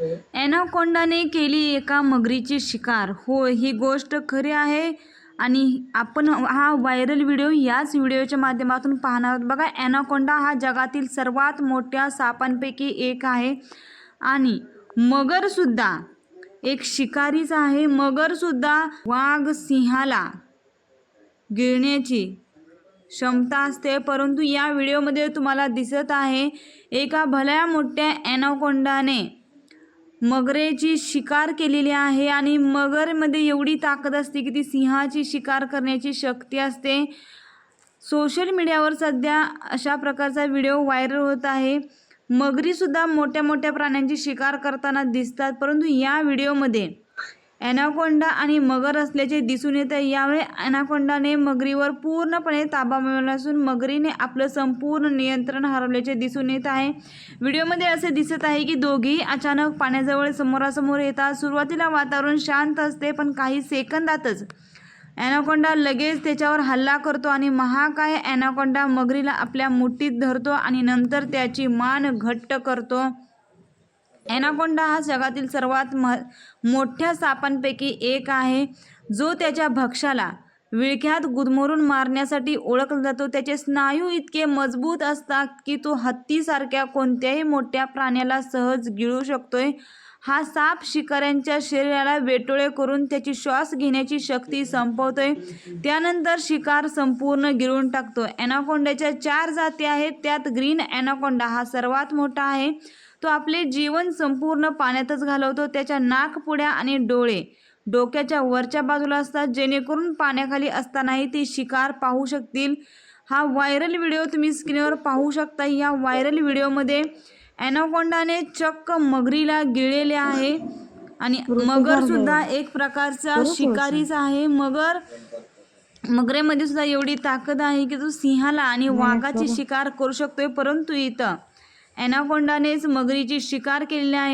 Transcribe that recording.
ॲनाकोंडाने केली एका मगरीची शिकार. हो ही गोष्ट खरी आहे आणि आपण हा व्हायरल व्हिडिओ याच व्हिडिओच्या माध्यमातून पाहणार आहोत. बघा ॲनाकोंडा हा जगातील सर्वात मोठ्या सापांपैकी एक आहे आणि मगरसुद्धा एक शिकारीच आहे. मगरसुद्धा वाघ सिंहाला गिळण्याची क्षमता असते परंतु या व्हिडिओमध्ये तुम्हाला दिसत आहे एका भल्या मोठ्या ॲनाकोंडाने मगरेची शिकार केलेली आहे आणि मगरमध्ये एवढी ताकद असते की ती सिंहाची शिकार करण्याची शक्ती असते. सोशल मीडियावर सध्या अशा प्रकारचा व्हिडिओ व्हायरल होत आहे. मगरीसुद्धा मोठ्या मोठ्या प्राण्यांची शिकार करताना दिसतात परंतु या व्हिडिओमध्ये ॲनाकोंडा आणि मगर असल्याचे दिसून येत. आहे यावेळी ॲनाकोंडाने मगरीवर पूर्णपणे ताबा मिळवला असून मगरीने आपलं संपूर्ण नियंत्रण हरवल्याचे दिसून येत आहे. व्हिडिओमध्ये असे दिसत आहे की दोघेही अचानक पाण्याजवळ समोरासमोर येतात. सुरुवातीला वातावरण शांत असते पण काही सेकंदातच ॲनाकोंडा लगेच त्याच्यावर हल्ला करतो आणि महाकाय ॲनाकोंडा मगरीला आपल्या मुठीत धरतो आणि नंतर त्याची मान घट्ट करतो. ॲनाकोंडा हा जगातील सर्वात म मोठ्या सापांपैकी एक आहे. जो त्याच्या भक्ष्याला विळख्यात गुदमरून मारण्यासाठी ओळखला जातो. त्याचे स्नायू इतके मजबूत असतात की तो हत्तीसारख्या कोणत्याही मोठ्या प्राण्याला सहज गिळू शकतोय. हा साप शिकाऱ्यांच्या शरीराला वेटोळे करून त्याची श्वास घेण्याची शक्ती संपवतोय. त्यानंतर शिकार संपूर्ण गिळून टाकतो ॲनाकोंड्याच्या चार जाती आहेत. त्यात ग्रीन ॲनाकोंडा हा सर्वात मोठा आहे. तो आपले जीवन संपूर्ण पाण्यातच घालवतो. त्याच्या नाकपुड्या आणि डोळे डोक्याच्या वरच्या बाजूला असतात. जेणेकरून पाण्याखाली असतानाही ते शिकार पाहू शकतील. हा व्हायरल व्हिडिओ तुम्ही स्क्रीनवर पाहू शकता. या व्हायरल व्हिडिओमध्ये ॲनाकोंडाने चक्क मगरीला गिळलेले आहे आणि मगर सुद्धा एक प्रकारचा शिकारीच आहे. मगर मगरेमध्ये सुद्धा एवढी ताकद आहे की तो सिंहाला आणि वाघाची शिकार करू शकतोय. परंतु इथं ॲनाकोंडानेच मगरीची शिकार केलेली आहे.